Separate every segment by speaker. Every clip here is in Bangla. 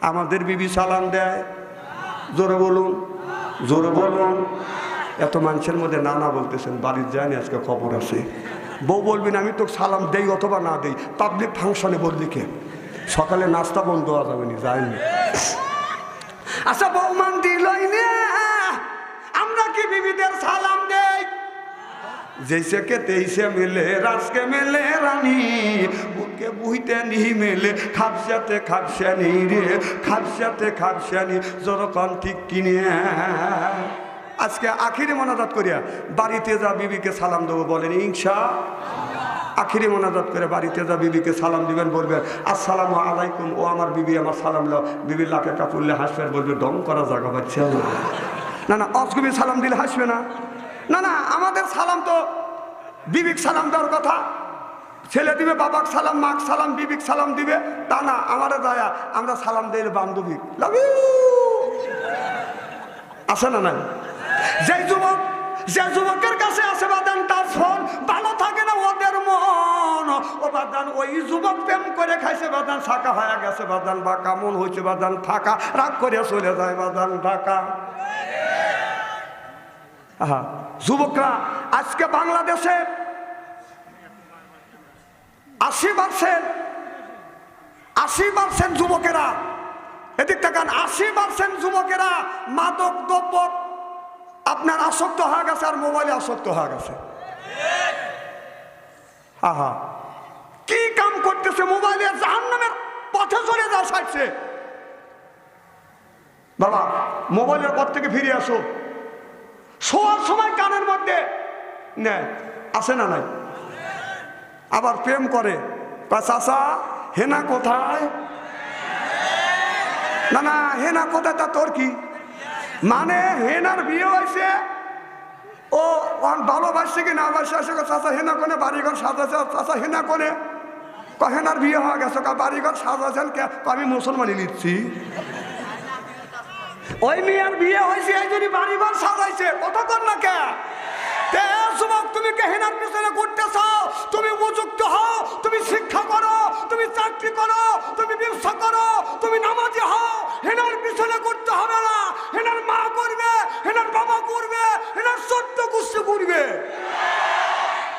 Speaker 1: আমাদের বিবি সালাম দেয়। জোরে বলুন জোরে বলুন। এত মানুষের মধ্যে নানা বলতেছেন, বাড়ির যায়নি আজকে খবর আছে। বউ বলবেন, আমি তো সালাম দেই অথবা না দেই পাবলিক ফাংশনে বললি কে? সকালে নাস্তা বন্ধ হওয়া যাবে না, যায়নি। আচ্ছা जैसे के तैसे मिले रास के मिले रानी বুকে বুইতে নি মেলে খাপসাতে খাপসানি রে খাপসাতে খাপসানি যখন ঠিক কিনে আজকে আখিরি মনাজাত করিয়া বাড়িতে যা বিবিকে সালাম দেবো বলেন ইংসা আখিরি মোনাজাত করে বাড়িতে যা বিবিকে সালাম দিবেন বলবেন আসসালামু আলাইকুম ও আমার বিবি আমার সালাম লো বিবির লাখে কাপুরলে হাসবে বলবে দম করা জায়গা পাচ্ছে না না না অসগুবি সালাম দিলে হাসবে না না না, আমাদের সালাম তো বিবিক সালাম দেওয়ার কথা। ছেলে দিবে, বাবাক সালাম, মাক সালাম, বিবিক সালাম দিবে। তা না আমাদের দয়া, আমরা সালাম দিই বান্ধবী। লাভ আছে না নাই? যে যুবক যে যুবকের কাছে আছে বাদান, তার ফোন, ভালো থাকে না ওদের মন। ও বাদান, ওই যুবক প্রেম করে খাইছে বাদান, ফাঁকা হয়ে গেছে বাদান বা কামন হয়েছে বাদান, ফাঁকা। রাগ করে চলে যায় বাদান, ঢাকা। যুবকরা, আজকে বাংলাদেশে আশি পার্সেন্ট আশি পার্সেন্ট যুবকেরা, এদিক তাকান, আশি পার্সেন্ট যুবকেরা মাদক দ্রব্য আপনার আসক্ত হয়ে গেছে আর মোবাইলে আসক্ত হয়ে গেছে। আহা, কি কাম করতেছে মোবাইলে? জাহান্নামের পথে চলে যাওয়া সাইছে। বাবা, মোবাইলের পথ থেকে ফিরে আসো। শোয়ার সময় কানের মধ্যে নেয় আসে না নাই? আবার প্রেম করে চাচা, হেনা কোথায়? না না, হেনা কোথায়, তা তোর কি? মানে হেনার বিয়ে হয়েছে। ও ভালোবাসছে কি না? বাসছে চাচা, হেনা কোনে? বাড়িঘর সাজাছে চাচা, হেনা কোনে? হেনার বিয়ে হয়ে গেছে। বাড়িঘর সাজাছেন কে? আমি মুসলমানি নিচ্ছি। ওই মেয়ের বিয়ে হয়েছে, এই জন্য বাড়িঘর সাজাইছে। কতক্ষণ না কে তুমি কে হেনার পিছনে করতেছ তুমি উপযুক্ত হও, তুমি শিক্ষা করো, তুমি চাকরি করো, তুমি ব্যবসা করো, তুমি নামাজি হও। হেনার পিছনে করতে হবে না। হেনার মা করবে, হেনার বাবা করবে, হেনার সত্য গুষ্টি করবে।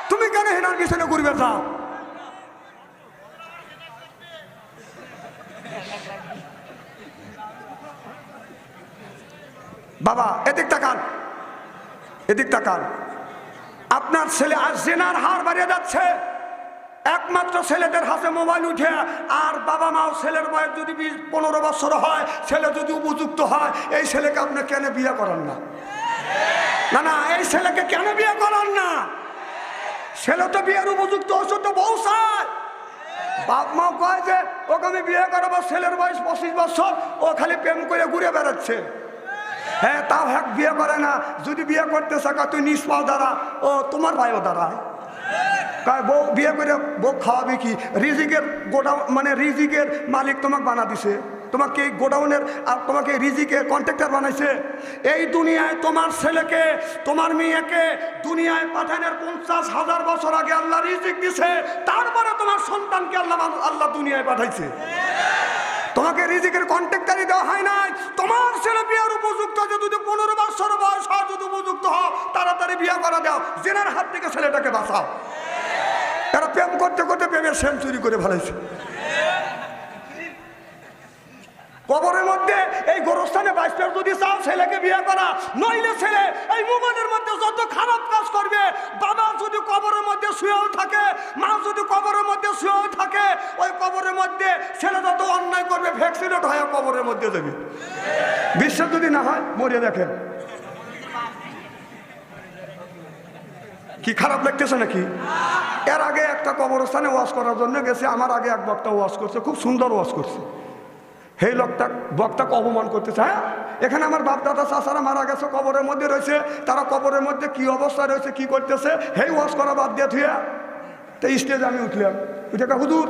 Speaker 1: তুমি কেন হেনার পিছনে করবে যাও। বাবা এদিক তাকান এদিক তাকান আপনার ছেলে আর জেনার হার বাড়িয়ে যাচ্ছে। একমাত্র ছেলেদের হাতে মোবাইল উঠে, আর বাবা মাও ছেলের বয়স যদি বিশ, পনেরো বছর হয়, ছেলে যদি উপযুক্ত হয়, এই ছেলেকে আপনি কেন বিয়ে করেন না? না না, এই ছেলেকে কেন বিয়ে করান না? ছেলে তো বিয়ের উপযুক্ত ওষুধ তো বউ চায়। বাপ মাও কয় যে, ওকে আমি বিয়ে করাবো, ছেলের বয়স পঁচিশ বছর, ও খালি প্রেম করে ঘুরে বেড়াচ্ছে। হ্যাঁ তাও হ্যাক বিয়ে করে না। যদি বিয়ে করতে থাকা তুই নিস পাও দ্বারা ও, তোমার ভাইও দাঁড়ায় কয়, বউ, বিয়ে করে বউ খাওয়াবে কি? রিজিকের গোডাউন মানে রিজিকের মালিক তোমাকে বানা দিছে। তোমাকে গোডাউনের, আর তোমাকে রিজিকের কন্ট্রাক্টর বানাইছে। এই দুনিয়ায় তোমার ছেলেকে, তোমার মেয়েকে দুনিয়ায় পাঠানোর পঞ্চাশ হাজার বছর আগে আল্লাহ রিজিক দিছে। তারপরে তোমার সন্তানকে আল্লাহ আল্লাহ দুনিয়ায় পাঠাইছে। তোমাকে রিজিকের কন্ট্যাক্টারি দেওয়া হয় নাই। তোমার ছেলে বিয়ার উপযুক্ত, যদি পনেরো বছর বয়স হয়, যদি উপযুক্ত হয় তাড়াতাড়ি বিয়ে করা দাও। জেনার হাত থেকে ছেলেটাকে বাঁচাও। তারা প্রেম করতে করতে প্রেমের সেঞ্চুরি করে ফেলাইছে। কবরের মধ্যে এই গোরস্থানে বাইশটার যদি চাও, ছেলেকে বিয়ে করা। নইলে ছেলে এই মোবাইলের মধ্যে যত খারাপ কাজ করবে, বাবা যদি কবরের মধ্যে শুয়েও থাকে, মা যদি কবরের মধ্যে শুয়েও থাকে, ওই কবরের মধ্যে ছেলে যত অন্যায় করবে ভ্যাকসিনেট হয়ে কবরের মধ্যে দেবে। বিশ্বাস যদি না হয়, মরিয়ে দেখেন। কি খারাপ লাগতেছে নাকি? এর আগে একটা কবরস্থানে ওয়াশ করার জন্য গেছে, আমার আগে এক বক্তা ওয়াশ করছে, খুব সুন্দর ওয়াশ করছে। সেই লোকটা বক্তাকে অপমান করতেছে হ্যাঁ? এখানে আমার বাপ দাদা চাষারা মারা গেছে কবরের মধ্যে রয়েছে। তারা কবরের মধ্যে কি অবস্থা রয়েছে কি করতেছে হেই ওয়াশ করা বাদ দিয়ে থুয়া। তো স্টেজ আমি উঠলাম। উঠে কা, হুজুর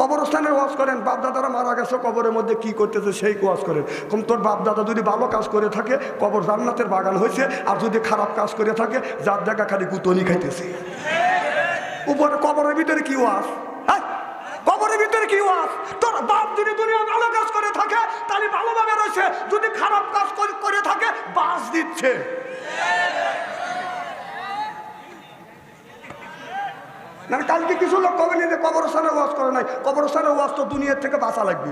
Speaker 1: কবরস্থানের ওয়াজ করেন বাপদাদারা মারা গেছে কবরের মধ্যে কি করতেছে সেই ওয়াজ করেন। কম তোর বাপদাদা যদি ভালো কাজ করে থাকে কবর জান্নাতের বাগান হয়েছে আর যদি খারাপ কাজ করে থাকে যার জায়গা খালি গুতনি খাইতেছে। উপরে কবরের ভিতরে কি ওয়াজ? কবরের ভিতরে কি ওয়াজ? তোর বাপ যদি দুনিয়া ভালো কাজ করে থাকে, তাহলে বসে যদি খারাপ কাজ করে- থাকে, বাস দিচ্ছে। না কালকে কিছু লোক কবে নিয়ে কবরস্থানের ওয়াজ করে নাই? কবরস্থানের ওয়াজ তো দুনিয়ার থেকে বাঁচা লাগবে।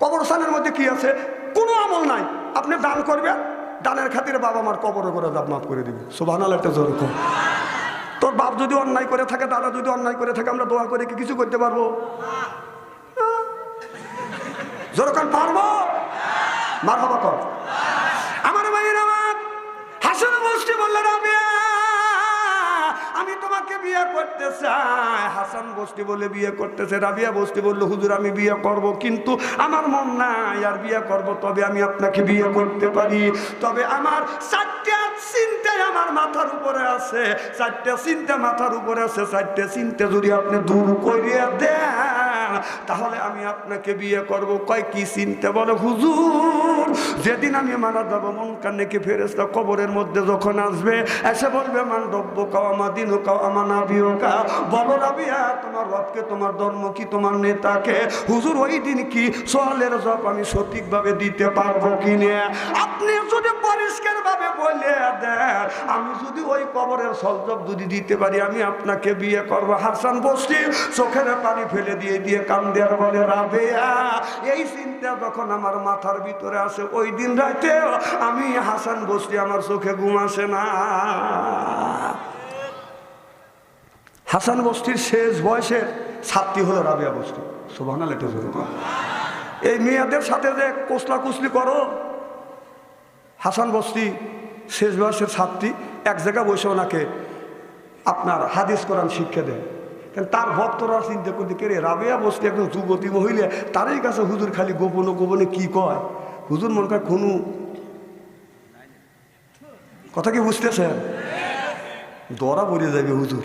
Speaker 1: কবরস্থানের মধ্যে কি আছে? কোনো আমল নাই। আপনি দান করবেন, দানের খাতিরে বাবা মার কবরে করে দাব মাফ করে দিবে সুবাহ একটা জোর। তোর বাপ যদি অন্যায় করে থাকে, দাদা যদি অন্যায় করে থাকে, আমরা দোয়া করে কি কিছু করতে পারব? যেরকম পারব? মার হবা কর। আমার ভাইয়ের আমার হাসন বসতে বললেন রাবিয়া আমি তোমাকে বিয়ে করতে চাই। হাসান বস্তি বলে বিয়ে করতেছে, রাবিয়া বস্তি বলল, হুজুর, আমি বিয়ে করব, কিন্তু আমার মন নাই, আর বিয়ে করব তবে আমি আপনাকে বিয়ে করতে পারি। তবে আমার চারটা চিন্তায় আমার মাথার উপরে আছে, চারটা চিন্তা মাথার উপরে আছে, চারটে চিন্তা যদি আপনি দূর করিয়ে দেন, তাহলে আমি আপনাকে বিয়ে করব। কয় কি চিন্তা? বলে, হুজুর যেদিন আমি মারা যাব, মন কান্নেকে ফেরেস্তা কবরের মধ্যে যখন আসবে, এসে বলবে মান রব্য কাও আমার দিন কাও আমার নাবিও কা বলো, রাবিয়া, তোমার রবকে, তোমার ধর্ম কি, তোমার নেতাকে? হুজুর, ওই দিন কি সোয়ালের জব আমি সঠিকভাবে দিতে পারব কি না? আপনি যদি পরিষ্কার ভাবে বলে দেন, আমি যদি ওই কবরের সলজব যদি দিতে পারি, আমি আপনাকে বিয়ে করব। হাসান বসছি চোখের পানি ফেলে দিয়ে দিয়ে কান্দে আর বলে, রাবেয়া, এই চিন্তা যখন আমার মাথার ভিতরে আসে ওই দিন রাতে আমি হাসান বসছি আমার চোখে ঘুম আসে না। হাসান বস্তির শেষ বয়সে ছাত্রী হলো রাবিয়া বস্তি। সোভানা লেটে এই মেয়েদের সাথে যে কোসলা কুসলি করো, হাসান বস্তি শেষ বয়সের ছাত্রী, এক জায়গায় বসে ওনাকে আপনার হাদিস কোরআন শিক্ষা দেয়। তার ভক্তরা চিন্তা করতে, কে রে, রাবেয়া বস্তি একজন যুবতী মহিলা, তারই কাছে হুজুর খালি গোপনে গোপনে কি কয়? হুজুর মনকার কোন কথা কি বুঝতেছেন দরা পড়ে যাবে হুজুর।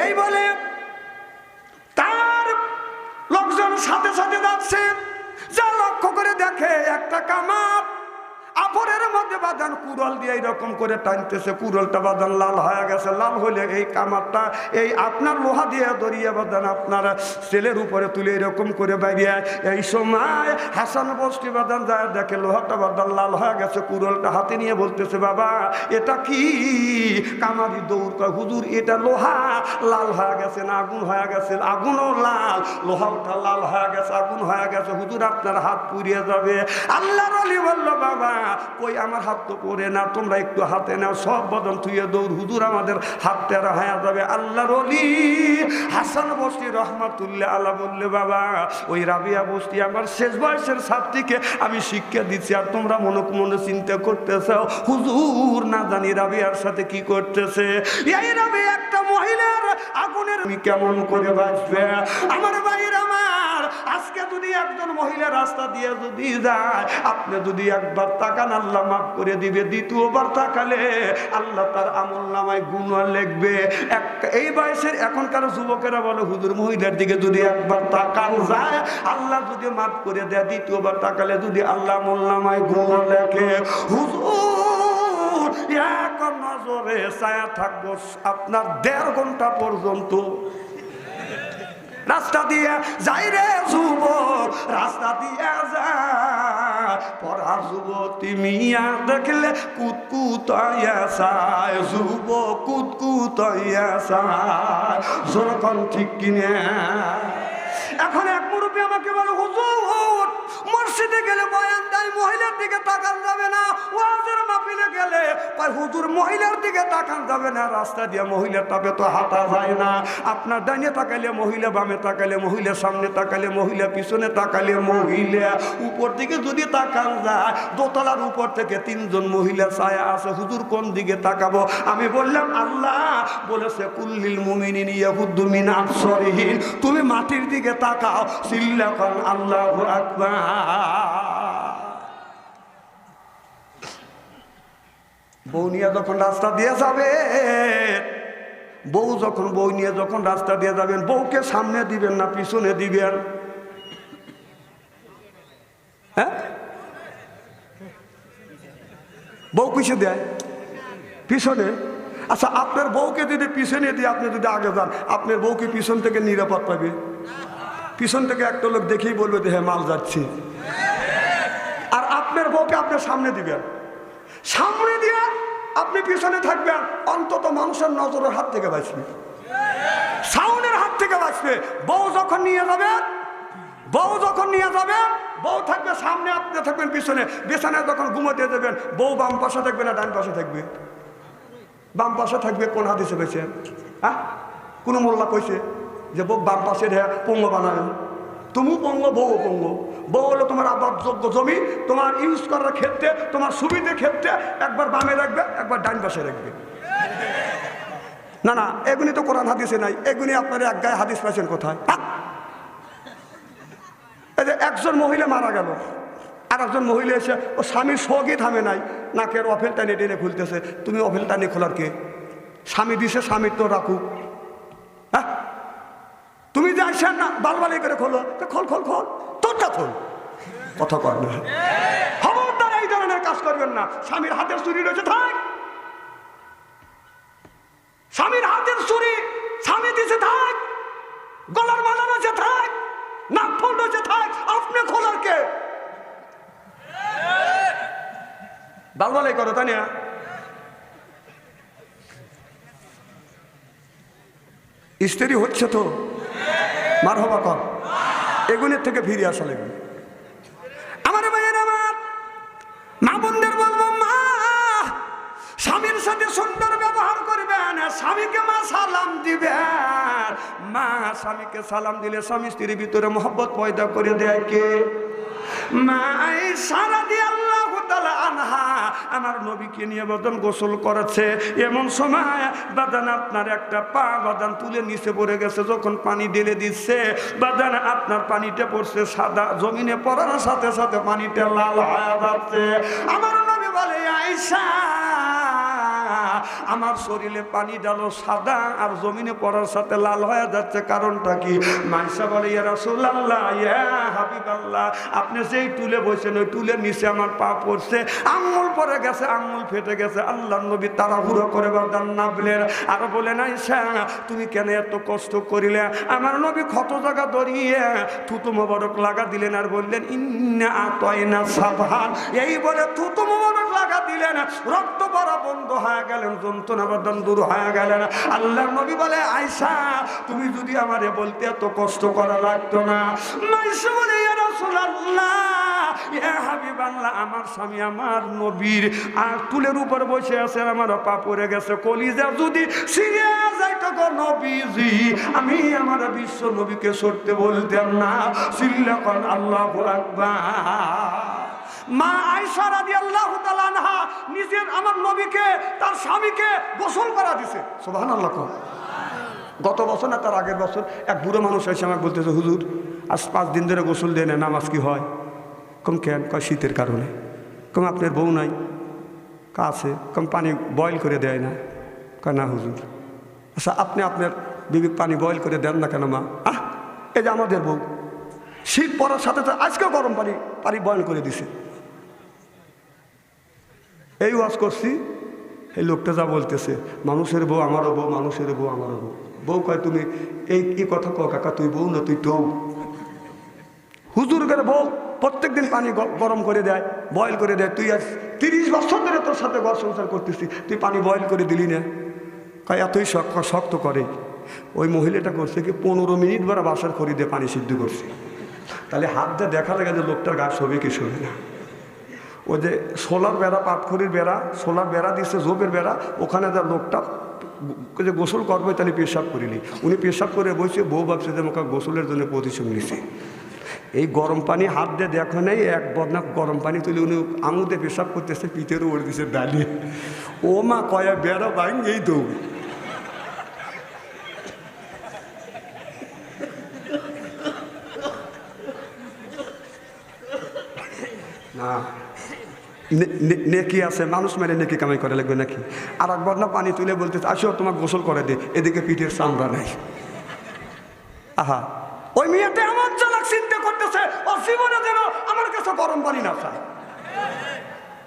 Speaker 1: এই বলে তার লোকজন সাথে সাথে যাচ্ছে, যা লক্ষ্য করে দেখে একটা আপরের মধ্যে বাদান কুরল দিয়ে এইরকম করে টানতেছে কুরলটা বাদান লাল হয়ে গেছে। লাল হলে এই কামারটা, এই আপনার লোহা দিয়ে দরিয়ে বাদান আপনার ছেলের উপরে তুলে এরকম করে বাইরে এই সময় হাসান বস্তি বাদান যায়, দেখে লোহাটা বাদান লাল হয়ে গেছে কুরলটা হাতে নিয়ে বলতেছে, বাবা, এটা কি? কামারি দৌড় কয়, হুজুর, এটা লোহা, লাল হয়ে গেছে না আগুন হয়ে গেছে? আগুনও লাল লোহাটা লাল হয়ে গেছে, আগুন হয়ে গেছে। হুজুর, আপনার হাত পুড়িয়ে যাবে। আল্লাহ বলল, বাবা, কই আমার হাত তো পড়ে না, তোমরা একটু হাতে নাও, সব বদন থুয়ে দৌড়। হুজুর আমাদের হাত তেরা হয়ে যাবে। আল্লাহ রলি হাসান বস্তি রহমাতুল্লাহ আল্লাহ বললে, বাবা, ওই রাবিয়া বস্তি আমার শেষ বয়সের ছাত্রীকে আমি শিক্ষা দিচ্ছি আর তোমরা মনে মনে চিন্তা করতেছ, হুজুর না জানি রাবিয়ার সাথে কি করতেছে। এই রাবি একটা মহিলার আগুনের আমি কেমন করে বাঁচবে? আমার ভাইয়ের আমার আজকে যদি একজন মহিলা রাস্তা দিয়ে যদি যায়, আপনি যদি একবার তাকান, আল্লাহ মাফ করে দিবে। দ্বিতীয়বার তাকালে আল্লাহ তার আমল নামায় গুণ লিখবে। এক এই বয়সের এখনকার যুবকেরা বলে, হুজুর, মহিলার দিকে যদি একবার তাকান যায়, আল্লাহ যদি মাফ করে দেয়। দ্বিতীয়বার তাকালে যদি আল্লাহ আমল নামায় গুণ লেখে। হুজুর, এক নজরে ছায়া থাকব আপনার দেড় ঘণ্টা পর্যন্ত রাস্তা দিয়ে যাই রে যুব রাস্তা দিয়ে যা পড়া যুবতী মিয়া দেখলে কুতকুতাইয়া সায় যুব কুতকুতাইয়া সায় জনকন ঠিক কিনে? এখন এক মুরব্বী আমাকে বলে, হুজুর, মসজিদে গেলে বয়ান দেয় মহিলার দিকে তাকান যাবে না, ওয়াজের মাহফিলে গেলে কয় হুজুর মহিলার দিকে তাকান যাবে না, রাস্তা দিয়ে মহিলার তবে তো হাঁটা যায় না। আপনার ডাইনে তাকালে মহিলা, বামে তাকালে মহিলা, সামনে তাকালে মহিলা, পিছনে তাকালে মহিলা। উপর দিকে যদি তাকান যায়, দোতলার উপর থেকে তিনজন মহিলা ছায়া আছে, হুজুর কোন দিকে তাকাবো? আমি বললাম, আল্লাহ বলেছে, কুল্লিল মুমিনিন ইয়াহুদ্দু মিন আবসারিহিন। তুমি মাটির দিকে তাকাও, সিল্লাকান আল্লাহ আকবার। বউ নিয়ে যখন রাস্তা দিয়ে যাবে, বউ যখন, বউ নিয়ে যখন রাস্তা দিয়ে যাবেন, বউকে সামনে দিবেন না, পিছনে দিবেন? হ্যাঁ? বউ পিছিয়ে দেয়? পিছনে? আচ্ছা আপনার বউকে যদি পিছনে দিয়ে আপনি যদি আগে যান, আপনার বউকে পিছন থেকে নিরাপদ পাবে? পিছন থেকে একটা লোক দেখেই বলবে যে হ্যাঁ মাল যাচ্ছে। আর আপনার বউকে আপনার সামনে দিবেন। সামনে দিয়ে আপনি পিছনে থাকবেন, অন্তত মানুষের নজরের হাত থেকে বাঁচবে। সাউনের হাত থেকে বাঁচবে। বউ যখন নিয়ে যাবে, বউ যখন নিয়ে যাবে, বউ থাকবে সামনে, আপনি থাকবেন পিছনে। বিছানায় যখন ঘুমোতে দেবেন বউ বাম পাশে থাকবে না ডান পাশে থাকবে? বাম পাশে থাকবে, কোন হাদিসে পেয়েছে হ্যাঁ? কোনো মোল্লা কইছে যে বউ বাম পাশে ঢে পঙ্গ বানাবে তুমি পঙ্গ, বউ পঙ্গ বউ হলো তোমার আবার যোগ্য জমি, তোমার ইউজ করার ক্ষেত্রে, তোমার সুবিধে ক্ষেত্রে একবার বামে রাখবে, একবার ডান পাশে রাখবে। না না, এগুলি তো কোরআন হাদিসে নাই, এগুলি আপনারা এক গায়ে হাদিস পাইছেন কোথায়? হ্যাঁ? এই যে একজন মহিলা মারা গেল আর একজন মহিলা এসে, ও স্বামীর শোকই থামে নাই, নাকের অফেল টানে টেনে খুলতেছে, তুমি অফেল টানে খোলার কে? স্বামী দিছে স্বামীর তো রাখুক। তুমি না, বালবালি করে খোলো খোল খোল খোল, তোরটা খোল। কথা কর না। খবরদার এই ধরনের কাজ করবেন না। স্বামীর হাতের চুরি রয়েছে, থাক। স্বামীর হাতের চুরি, স্বামী দিছে, থাক। গলার মালা রয়েছে, থাক। নাক ফল রয়েছে, থাক। আপনি খোলার কে? বালবালাই করো, তাই না? স্ত্রী হচ্ছে তো। মার হবা কর এগুনের থেকে ফিরে আসা লাগবে। আমার ভাইয়ের আমার মা বোনদের বলব, মা, স্বামীর সাথে সুন্দর ব্যবহার করবেন, স্বামীকে মা সালাম দিবেন। মা, স্বামীকে সালাম দিলে স্বামী স্ত্রীর ভিতরে মহব্বত পয়দা করে দেয় কে? মাই সারা দিয়ে আনহা, আমার নবীকে নিয়ে বদন গোসল করেছে। এমন সময় বাদান আপনার একটা পা বাদান তুলে নিচে পড়ে গেছে, যখন পানি ঢেলে দিচ্ছে, বাদান আপনার পানিটা পড়ছে সাদা, জমিনে পড়ার সাথে সাথে পানিটা লাল হয়ে যাচ্ছে। আমার নবী বলে আইসা আমার শরীরে পানি ডালো সাদা আর জমিনে পড়ার সাথে লাল হয়ে যাচ্ছে। কারণটা কি? মাইসা বলে, ইয়া রাসূলুল্লাহ, ইয়া হাবিবাল্লাহ, আপনি যেই টুলে বসেন, ওই টুলের নিচে আমার পা পড়ছে আঙ্গুল পড়ে গেছে আঙ্গুল ফেটে গেছে। আল্লাহ নবী তাড়াহুড়ো করে বাদান নাবলেন আর বলেন আইসা তুমি কেন এত কষ্ট করিলে? আমার নবী ক্ষত জায়গা ধরিয়ে থুতু মোবারক লাগা দিলেন আর বললেন, ইন্না আতয়না এই বলে থুতু মোবারক লাগা দিলেন। রক্ত পড়া বন্ধ হয়ে গেলেন। যন্ত্রণা দূর হয়ে আল্লাহ নবী বলে আয়সা তুমি যদি আমারে বলতে এত কষ্ট করা লাগতো না। আমার স্বামী আমার নবীর আর তুলের উপর বসে আছে আমার পা পড়ে গেছে। কলিজা যদি নবীজি, আমি আমার বিশ্ব নবীকে সরতে বলতাম না। সিল্লা কন আল্লাহু আকবার। মা আয়সা রাদিয়াল্লাহু তাআলা আনহা নিজের আমার নবীকে, তার স্বামীকে গোসল করা দিছে। সুবহানাল্লাহ কও। গত বছর না তার আগের বছর এক বুড়ো মানুষ এসে আমাকে বলতেছে, হুজুর, আজ পাঁচ দিন ধরে গোসল দেয় না নামাজ কি হয়? কম কেন? কয়, শীতের কারণে। কম, আপনার বউ নাই। কা, আছে। কম, পানি বয়েল করে দেয় না। কয়, না হুজুর। আচ্ছা আপনি আপনার বিবেক পানি বয়েল করে দেন না কেন মা? আহ, এই যে আমাদের বউ, শীত পড়ার সাথে সাথে আজকেও গরম পানি পানি বয়েল করে দিছে। এই ওয়াজ করছি। এই লোকটা যা বলতেছে, মানুষের বউ আমারও বউ, মানুষের বউ আমারও বউ। বউ কয়, তুমি এই কি কথা কো কাকা, তুই বউ না তুই টৌ হুজুর করে বউ প্রত্যেকদিন পানি গ- গরম করে দেয় বয়েল করে দেয়। তুই আজ তিরিশ বছর ধরে তোর সাথে ঘর সংসার করতেছি, তুই পানি বয়েল করে দিলি না? কয়, এতই শক্ত শক্ত করে। ওই মহিলাটা করছে কি, পনেরো মিনিট বেড়া বাসার খড়ি পানি সিদ্ধ করছে। তাহলে হাত দিয়ে দেখা লাগে যে লোকটার গা ছবি কি ছবি না। ওই যে সোলার বেড়া, পাটখড়ির বেড়া, সোলার বেড়া দিচ্ছে জোপের বেড়া, ওখানে যা লোকটা যে গোসল করবে, তাহলে পেশাব করিনি উনি পেশাব করে বসে বউ ভাবছে যে আমাকে গোসলের জন্য প্রতিশোধ নিছে। এই গরম পানি হাত দিয়ে দেখো নেই, এক বদনা গরম পানি তুলে উনি আঙুতে পেশাব করতেছে পিঠেরও ওড়ে দিছে দাঁড়িয়ে ও মা কয়া, বেড়া বাইন এই দৌড় নে- নেকি আছে, মানুষ মেরে নেকি কামাই করে লাগবে নাকি? আর একবার না পানি তুলে বলতে আসো তোমার গোসল করে দে, এদিকে পিঠের চামড়া নাই। আহা, ওই মেয়েতে আমার জনক চিন্তা করতেছে, ও জীবনে যেন আমার কাছে গরম পানি না চায়।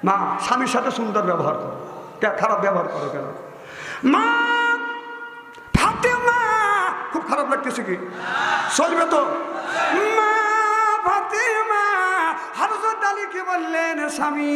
Speaker 1: মা, স্বামীর সাথে সুন্দর ব্যবহার করো। খারাপ ব্যবহার করো কেন? মা, ফাতেমা, খুব খারাপ লাগতেছে কি? চলবে তো? মা আলীকে বললেন, স্বামী,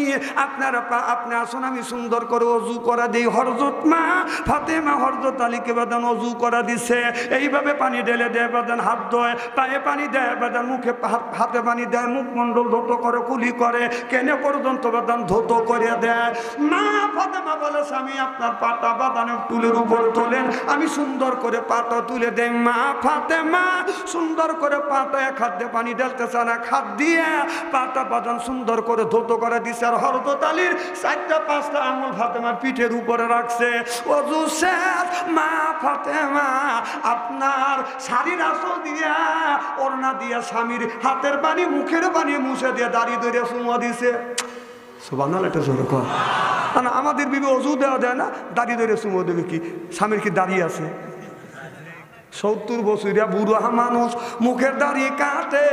Speaker 1: আপনার আপনি আসুন, আমি সুন্দর করে অজু করা দিই। হরজত মা, ফাতেমা হরজত আলীকে বাদান অজু করা দিছে। এইভাবে পানি ঢেলে দেয় বাদান হাত ধোয়, পায়ে পানি দেয় বাদান মুখে হাতে পানি দেয় মুখমণ্ডল ধৌত করে, কুলি করে, কেনে পর্যন্ত বাদান ধৌত করে দেয়। মা ফাতেমা বলে, স্বামী, আপনার পাটা বাদানের টুলের উপর তোলেন, আমি সুন্দর করে পাটা তুলে দেয় মা ফাতেমা সুন্দর করে পাটা এক হাত দিয়ে পানি ঢালতেছে না খাত দিয়ে পাটা বাদান সুন্দর করে ধৌত করে দিছে আর হরদত আলীর চারটা, পাঁচটা আঙুল ফাতেমার পিঠের উপরে রাখছে। অজু শেষ, মা ফাতেমা আপনার শাড়ির আসল দিয়া, ওড়না দিয়া স্বামীর হাতের পানি মুখের পানি মুছে দিয়ে দাড়ি ধরে সুমা দিছে। আমাদের বিবে অজু দেওয়া দেয় না, দাড়ি ধরে সুমো দেবে কি? স্বামীর কি দাঁড়িয়ে আছে? সত্তর বছরিয়া বুড়ো মানুষ, মুখের দাড়ি কাটে।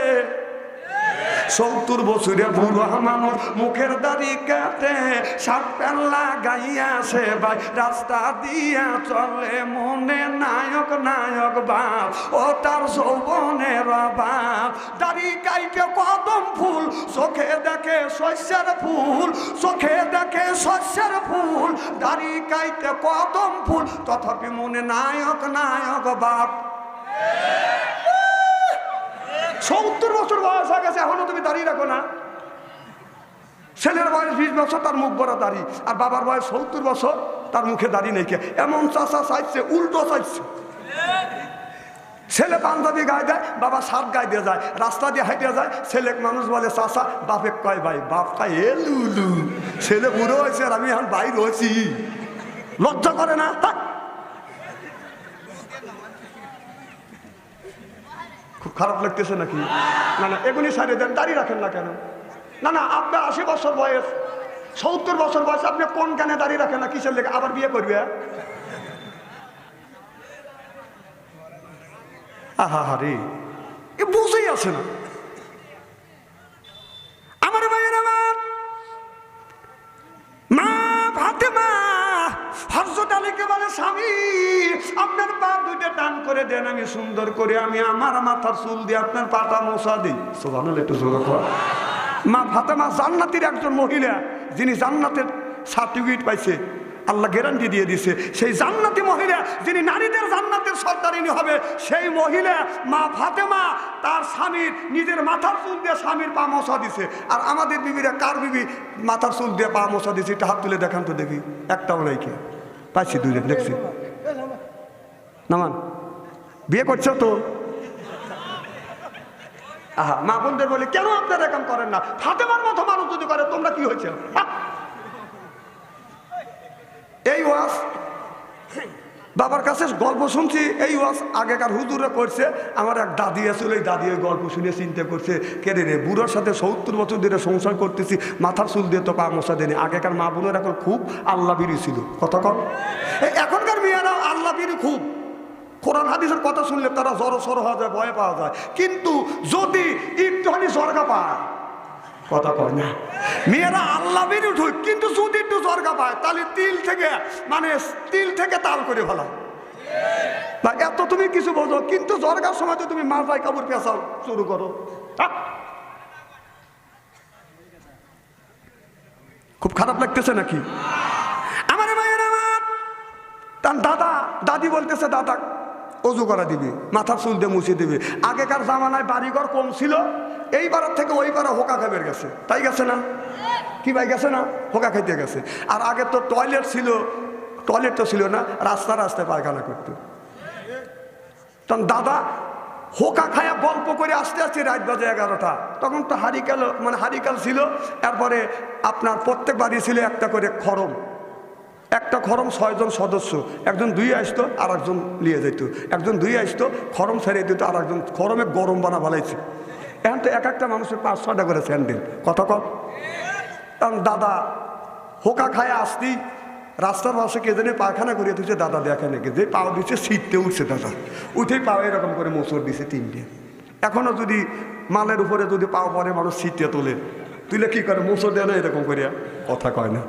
Speaker 1: সত্তর বছরে বুড়ো মানুষ মুখের দাড়ি কাটে, সাত পেল্লা গাইয়া সে ভাই রাস্তা দিয়া চলে, মনে নায়ক নায়ক বাপ, ও তার যৌবনের বাপ দাড়ি কাইটে কদম ফুল, চোখে দেখে শস্যের ফুল, চোখে দেখে শস্যের ফুল। দাড়ি কাইটে কদম ফুল, তথাপি মনে নায়ক নায়ক বাপ। সত্তর বছর বয়স হয়ে গেছে, এখনও তুমি দাঁড়িয়ে রাখো না। ছেলের বয়স বিশ বছর, তার মুখ বড় দাড়ি। আর বাবার বয়স সত্তর বছর, তার মুখে দাড়ি নেই এমন চাষা চাইছে, উল্টো চাইছে। ছেলে পাঞ্জাবি গায়ে দেয়, বাবা সাত গায়ে দিয়ে যায়। রাস্তা দিয়ে হাইটে যায়, ছেলে মানুষ বলে চাষা বাপে কয় ভাই, বাপ কয়, এ লুলু, ছেলে বুড়ো হয়েছে আর আমি এখন বাইর হয়েছি। লজ্জা করে না হ্যাঁ? খুব খারাপ লাগতেছে নাকি? না না, এগুলি সারিয়ে দেন, দাঁড়িয়ে রাখেন না কেন? না না, আপনার আশি বছর বয়স, সত্তর বছর বয়স, আপনি কোন কানে দাঁড়িয়ে রাখেন না? কিসের লেগে? আবার বিয়ে করবে আহা হারে এ বুঝেই আছে না। আমার ভাইয়ের আমার মা ফাতেমা হরজত আলীকে বলে স্বামী আপনার পা দুইটা টান করে দেন, আমি সুন্দর করে, আমি আমার মাথার চুল দিয়ে আপনার পাটা মশা দিই। সোভানুল একটু জোরে। মা ফাতেমা জান্নাতির একজন মহিলা, যিনি জান্নাতের সার্টিফিকেট পাইছে, আল্লাহ গ্যারান্টি দিয়ে দিছে। সেই জান্নাতি মহিলা, যিনি নারীদের জান্নাতের সর্দারিনী হবে, সেই মহিলা, মা ফাতেমা, তার স্বামীর নিজের মাথার চুল দিয়ে স্বামীর পা মশা দিছে। আর আমাদের বিবিরা, কার বিবি মাথার চুল দিয়ে পা মশা দিছে? এটা হাত তুলে দেখান তো দেখি। একটাও নাই কে? পাইছি দুজন দেখছি। নামান, বিয়ে করছ তো? আহা, মা বোনদের বলি, কেন আপনারা এরকম করেন না? ফাতেমার মতো মানুষ যদি করে, তোমরা কি হয়েছে? এই ওয়াজ, বাবার কাছে গল্প শুনছি, এই ওয়াজ আগেকার হুজুরা করছে। আমার এক দাদি আসলে এই দাদি ওই গল্প শুনে চিন্তা করছে কেড়ে রে বুড়োর সাথে সত্তর বছর ধরে সংসার করতেছি, মাথার চুল দিয়ে তো পা মশা দেয়নি। আগেকার মা বোনের এখন খুব আল্লাহ বিরি ছিল। কথা কম এখনকার মেয়েরা আল্লাহ বিরি খুব। কোরআন হাদিসের কথা শুনলে তারা জড়ো সড়ো হওয়া যায়, ভয় পাওয়া যায়। কিন্তু যদি একটুখানি স্বর্গা পায়, কথা কয় না। মেয়েরা আল্লাহ বেরিয়ে উঠুক, কিন্তু যদি একটু স্বর্গা পায়, তাহলে তিল থেকে মানে তিল থেকে তাল করে ফেলা। না এত তুমি কিছু বোঝো, কিন্তু জর্গার সময় তো তুমি মাথায় কাপড় পেঁচাও, শুরু করো? খুব খারাপ লাগতেছে নাকি? আমার তার দাদা, দাদি বলতেছে, দাদা অজু করা দিবি মাথার চুল দিয়ে মুছে দিবি। আগেকার জামানায় বাড়িঘর কম ছিল এইবার থেকে ওইবারে হোকা খাবের গেছে। তাই গেছে না? কি ভাই, গেছে না? হোকা খাইতে গেছে। আর আগে তো টয়লেট ছিল, টয়লেট তো ছিল না, রাস্তা রাস্তায় পায়খানা করতো। তখন দাদা হোকা খায়া গল্প করে আসতে আসতে রাত বাজে এগারোটা। তখন তো হারিকাল মানে হারিকাল ছিল তারপরে আপনার প্রত্যেক বাড়ি ছিল একটা করে খরম একটা খরম ছয়জন সদস্য, একজন দুই আসতো আর একজন নিয়ে যেত একজন দুই আসতো খরম ছেড়ে দিত আর একজন খরমে গরম বানা ভালাইছে এখন তো এক একটা মানুষের পাঁচ ছটা করে স্যান্ডেল। কত কম কারণ দাদা হোকা খায় আসতেই রাস্তার পাশে কে জানে পায়খানা করিয়ে দিচ্ছে দাদা দেখে নাকি যে পাও দিচ্ছে শীততে উঠছে দাদা। উঠেই পাও এরকম করে মোচড় দিছে তিনটে। এখনও যদি মালের উপরে যদি পাও পরে মানুষ শীতে তোলে। তুলে কি করে? মোচড় দেয় না এরকম করিয়া? কথা কয় না।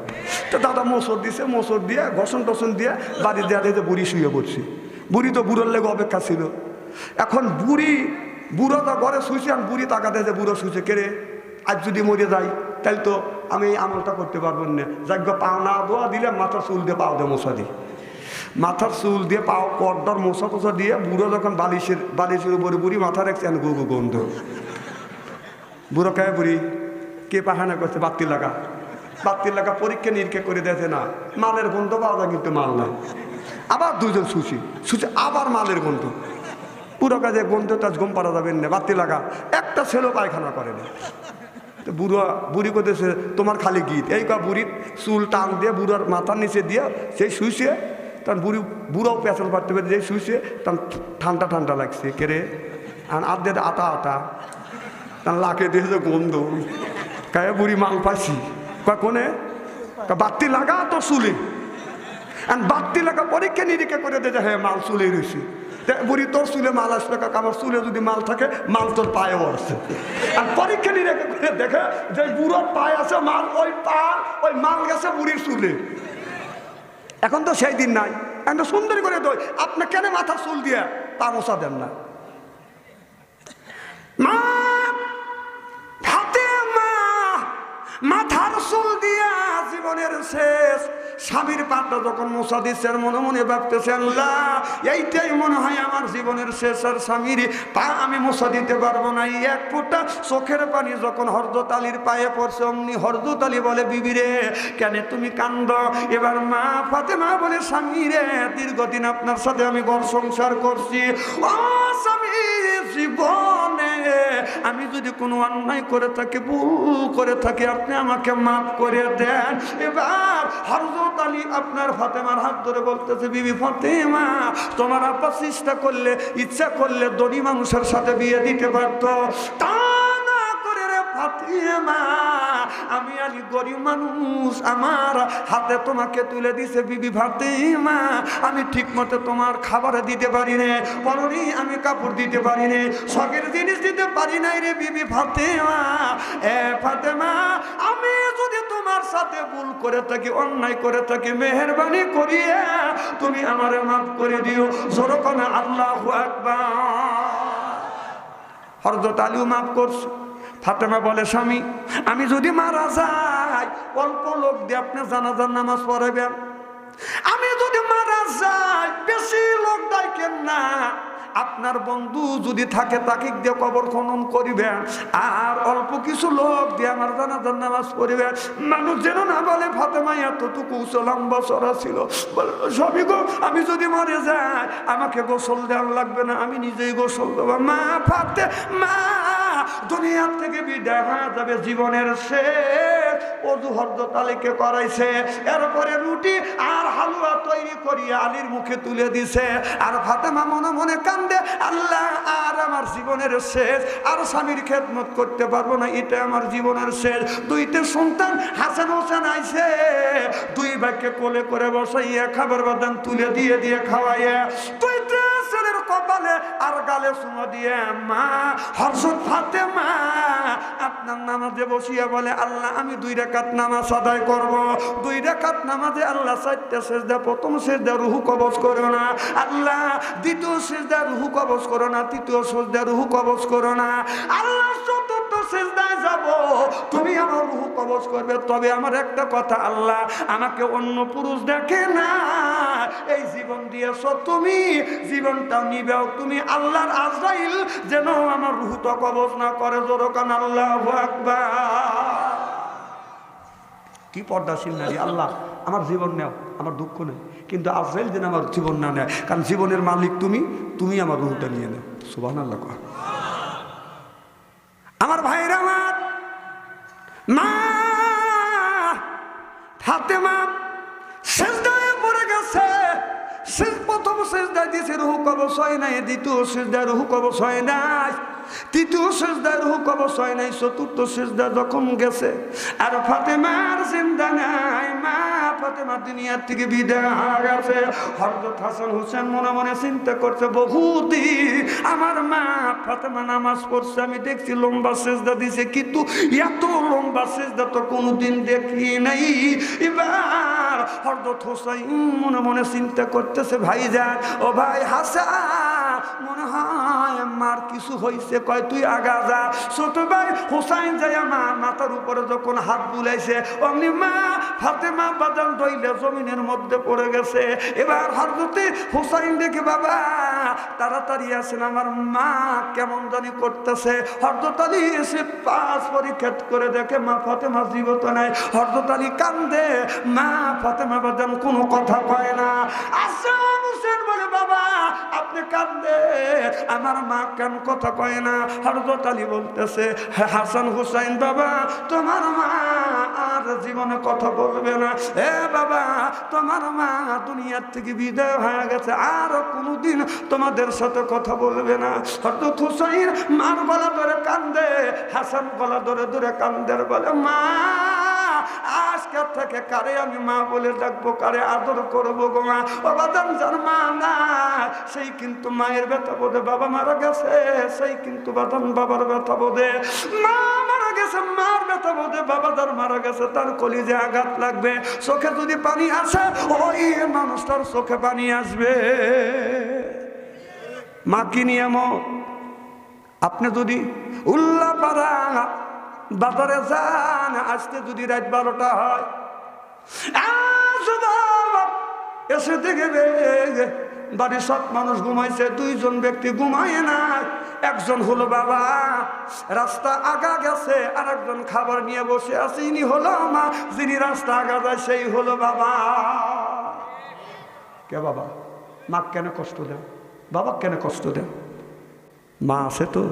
Speaker 1: তো দাদা মোচড় দিছে মোচড় দিয়ে ঘষণ টসন দিয়ে বাড়ি দেওয়া দিয়ে বুড়ি শুয়ে পড়ছি। বুড়ি তো বুড়োর লেগে অপেক্ষা ছিল। এখন বুড়ি, বুড়ো তো ঘরে শুয়েছে আর বুড়ি তাকাতে যে বুড়ো শুয়েছে কেড়ে আজ যদি মরে যায় তাহলে তো আমি এই আমলটা করতে পারব না। যাজ্ঞ পাও না দোয়া দিলে মাথার চুল দিয়ে পাও দিয়ে মশা দিই মাথার চুল দিয়ে পাও, কর্দর মশা টসা দিয়ে বুড়ো যখন বালিশের বালিশের উপরে বুড়ি, মাথা রাখছেন গু গন্ধ। বুড়ো কায় বুড়ি? কে পাহানা করছে? বাত্তি লাগা। বাত্তি লাগা পরীক্ষা নিরীক্ষা করে দেখে না। মালের গন্ধ পাওয়া যায় কিন্তু মাল নাই। আবার দুজন সুচি সুচি আবার মালের গন্ধ। পুরো কাজে গন্ধ টাচ গম পারা যাবেন না, বাত্তি লাগা। একটা ছেলেও পায়খানা করে না। তো বুড়ো, বুড়ি করতেছে তোমার খালি গীত। এই কা বুড়ির চুল টান দিয়ে বুড়োর মাথার নিচে দিয়ে সেই শুইছে। তখন বুড়ি, বুড়াও পেঁচাল পারতে পারে যে শুইছে, তখন ঠান্ডা ঠান্ডা লাগছে। কেরে আর আর্ধেক আটা আটা। তার লাকে দিয়েছে গন্ধ। কায়ে বুড়ি মাল পাইছি। কোনে? কা বাত্তি লাগা তো চুলে। আর বাত্তি লাগা পরীক্ষা নিরীক্ষা করে দেখে হ্যাঁ মাল চুলে রয়েছে বুড়ি তোর চুলে মাল আসবে কাকা আমার চুলে যদি মাল থাকে, মাল তোর পায়েও আছে। আর পরীক্ষা নিরীক্ষা করে দেখে যে বুড়োর পায়ে আছে মাল, ওই পা ওই মাল গেছে বুড়ির চুলে। এখন তো সেই দিন নাই। এখন তো সুন্দর করে দই। আপনি কেন মাথা চুল দিয়ে পা মশা দেন না? মা শেষ। স্বামীর পাটা যখন মশা দিচ্ছেন, মনে মনে ভাবতেছেন, লা, এইটাই মনে হয় আমার জীবনের শেষ আর স্বামীর পা আমি মশা দিতে পারব না। এক ফুটা চোখের পানি যখন হরদত আলীর পায়ে পড়ছে, অমনি হরদত আলী বলে বিবিরে কেন তুমি কান্দ? এবার মা ফাতে মা বলে, স্বামী রে, দীর্ঘদিন আপনার সাথে আমি ঘর সংসার করছি। ও স্বামী, জীবনে আমি যদি কোনো অন্যায় করে থাকি, ভুল করে থাকি, আপনি আমাকে মাফ করে দেন। এবার হরজত আলী আপনার ফাতেমার হাত ধরে বলতেছে, বিবি ফাতেমা, তোমার আপা চেষ্টা করলে, ইচ্ছা করলে দড়ি মানুষের সাথে বিয়ে দিতে পারত। তা না করে রে ফাতেমা আমি আলী গরিব মানুষ, আমার হাতে তোমাকে তুলে দিছে বিবি ফাতেমা আমি ঠিক মতো তোমার খাবার দিতে পারি নে, পরনি আমি কাপড় দিতে পারি নে, শখের জিনিস দিতে পারি নাই রে বিবি ফাতেমা এ ফাতেমা, আমি যদি তোমার সাথে ভুল করে থাকি, অন্যায় করে থাকি, মেহরবানি করিয়ে তুমি আমারে মাফ করে দিও। জোরকনা আল্লাহ আকবার। হরজত আলীও মাফ করছে। ফাতেমা বলে, স্বামী, আমি যদি মারা যাই, অল্প লোক দিয়ে আপনি জানাজার নামাজ পড়াবেন। আমি যদি মারা যাই, বেশি লোক ডাইকেন না। আপনার বন্ধু যদি থাকে, তাকে দিয়ে কবর খনন করিবেন। আর অল্প কিছু লোক দিয়ে আমার জানাজার নামাজ পড়িবেন। মানুষ যেন না বলে, ফাতেমা, এতটুকু লম্বা চড়া ছিল। সবই গো, আমি যদি মরে যাই, আমাকে গোসল দেওয়ার লাগবে না, আমি নিজেই গোসল দেবো। মা, ফাতে, মা দুনিয়ার থেকে বিদায় হয়ে যাবে জীবনের শেষ। অজু তালিকে করাইছে, এরপরে রুটি আর হালুয়া তৈরি করিয়ে আলীর মুখে তুলে দিছে। আর ফাতেমা মনে মনে কান্দে, আল্লাহ আর আমার জীবনের শেষ। আর স্বামীর খেদমত করতে পারব না, এটা আমার জীবনের শেষ। দুইটা সন্তান হাসান হোসেন আইছে, দুই ভাইকে কোলে করে বসাইয়া খাবার বাদাম তুলে দিয়ে দিয়ে খাওয়াইয়া, দুইটা ছেলের কপালে আর গালে শুনো দিয়ে, মা হর্ষদ ফাতে মা আপনার নামাজে বসিয়া বলে, আল্লাহ, আমি দুই রেখাত নামাজ আদায় করব। দুই রেখাত নামাজে আল্লাহ চারটা সেজদা, প্রথম সেজদা রুহু কবচ করো না। আল্লাহ, দ্বিতীয় সেজদা রুহু কবচ করো না, তৃতীয় সেজদা রুহু কবচ করো না। আল্লাহ তুমি আমার রুহু কবচ করবে। তবে আমার একটা কথা, আল্লাহ আমাকে অন্য পুরুষ দেখে না। এই জীবন দিয়েছ তুমি জীবনটাও নিবেও তুমি। আল্লাহর আজরাইল যেন আমার রুহু তো কবচ না করে, জোরকান আল্লাহ আকবার। কি পর্দাশীল নারী, আল্লাহ, আমার জীবন নেও, আমার দুঃখ নেই। কিন্তু আজরাইল যেন আমার জীবন না নেয়, কারণ জীবনের মালিক তুমি তুমি আমার রুহুটা নিয়ে নেও। সুবাহ আল্লাহ। আমার ভাইরা আমার। মা, ফাতেমা, সেজদায় পড়ে গেছে। প্রথম সেজদা দিয়েছে রুহু কবচ হয় নাই, দ্বিতীয় সেজদা রুহু কবচ হয় নাই। তৃতীয় সেজদা রুহু কবচ হয় নাই, চতুর্থ সেজদা যখন গেছে, আর ফাতেমার চিন্তা নাই, মা ফাতেমা দুনিয়ার থেকে বিদায় গেছে হাসান হোসেন মনে মনে চিন্তা করছে আমার মা ফাতেমা নামাজ পড়ছে, আমি দেখছি লম্বা সেজদা দিছে, কিন্তু এত লম্বা সেজদা তো কোনোদিন দেখি নাই। এবার হরদত হোসাইন মনে মনে চিন্তা করতেছে ভাই যান ও ভাই হাসান মনে হয়, মার কিছু হয়েছে কয় তুই আগা যা। ছোট ভাই হুসাইন যাই আমার মাথার উপরে যখন হাত বুলাইছে, অমনি মা, ফাতেমা বাদাম দইলে জমিনের মধ্যে পড়ে গেছে। এবার হরদতে হুসাইন দেখে, বাবা, তাড়াতাড়ি আসেন, আমার মা কেমন জানি করতেছে। হরদত আলী এসে পাঁচ পরীক্ষা করে দেখে, মা, ফাতেমা জীবত নাই। হরদত আলী কান্দে, মা, ফাতেমা বাদাম কোনো কথা কয় না। আসান হুসেন বলে, বাবা, আপনি কান্দে আমার মা কেন কথা কয় না? হরদত আলী বলতেছে "হ্যাঁ, হাসান হুসাইন বাবা তোমার মা আর জীবনে কথা বলবে না। এ বাবা তোমার মা দুনিয়ার থেকে বিদায় হয়ে গেছে আর কোনোদিন তোমাদের সাথে কথা বলবে না। হরদত হুসাইন মার গলা ধরে কান্দে হাসান গলা ধরে ধরে কান্দের বলে মা আজকের থেকে কারে আমি মা বলে ডাকবো, কারে আদর করব গো মা? যার মা না, সেই কিন্তু মায়ের ব্যথা বোধে বাবা মারা গেছে, সেই কিন্তু বাবার ব্যথা বোধে। মা বাবা তার মারা গেছে, তার আঘাত লাগবে। চোখে যদি পানি আসে, ওই মানুষটার চোখে পানি আসবে। মা কি নিয়ামত? আপনি যদি উল্লা পাড়া বাজারে যান আসতে যদি রাত বারোটা হয়। এসে দেখবে বাড়ির সব মানুষ ঘুমাইছে, দুইজন ব্যক্তি ঘুমায় না একজন হলো বাবা, রাস্তা আগা গেছে আর একজন খাবার নিয়ে বসে আছে, ইনি হলো মা, যিনি রাস্তা আগা যায়, সেই হলো বাবা। কে বাবা? মা কেন কষ্ট দেন? বাবা কেন কষ্ট দেন? মা আছে তো,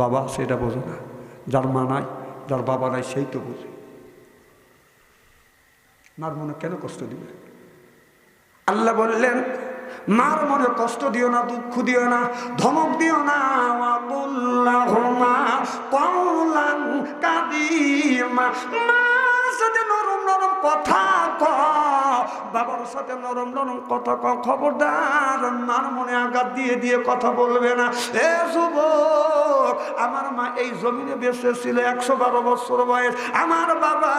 Speaker 1: বাবা আছে, এটা বোঝে না। যার মা নাই যার বাবা নাই সেই তো বুঝে। মার মনে কেন কষ্ট দিবে? আল্লাহ বললেন, মার মনে কষ্ট দিও না, দুঃখ দিও না, ধমক দিও না। কাদিমা। মার সাথে নরম নরম কথা ক সাথে নরম নরম কথা ক খবরদার, মার মনে আঘাত দিয়ে দিয়ে কথা বলবে না। এ যুবক, আমার মা এই জমিনে বেঁচে ছিল একশো বারো বছর বয়স। আমার বাবা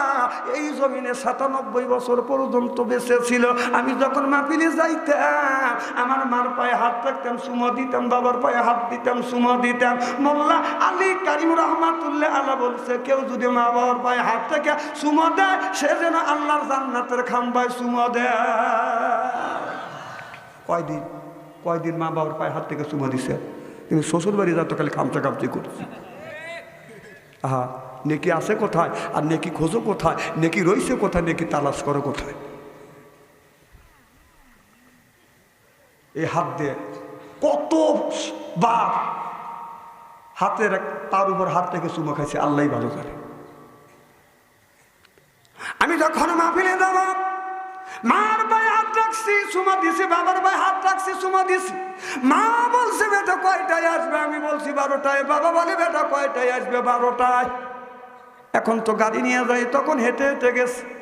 Speaker 1: এই জমিনে সাতানব্বই বছর পর্যন্ত বেঁচে ছিল। আমি যখন মাপিলে যাইতাম, আমার মার পায়ে হাত রাখতাম, সুমো দিতাম, বাবার পায়ে হাত দিতাম, সুমো দিতাম। মোল্লা আলী কারিম রহমাতুল্লাহ আল্লাহ বলছে, কেউ যদি মা বাবার পায়ে হাত থেকে সুমো দেয় সে যেন আল্লাহর জান্নাতের খাম্বায় সুমো দেয় কয়দিন কয়দিন মা বাবার পায়ে হাত থেকে চুমা দিছে? কিন্তু শ্বশুর বাড়ি যাতো খালি খামচা খামচি করছে। আহা, নেকি আছে কোথায়? আর নেকি খোঁজো কোথায়? নেকি রইছে কোথায়? নেকি তালাশ করো কোথায়? এই হাত দিয়ে কত বার হাতের তার উপর হাত থেকে চুমা খাইছে আল্লাহ ভালো জানে। আমি যখন মাহফিলে যাব, মার পায়ে হাত রাখছি, সুমা দিছি, বাবার পায়ে হাত রাখছি, সুমা দিছি। মা বলছে, বেটা, কয়টায় আসবে? আমি বলছি, বারোটায়। বাবা বলে, বেটা, কয়টায় আসবে? বারোটায়। এখন তো গাড়ি নিয়ে যাই, তখন হেঁটে হেঁটে গেছে।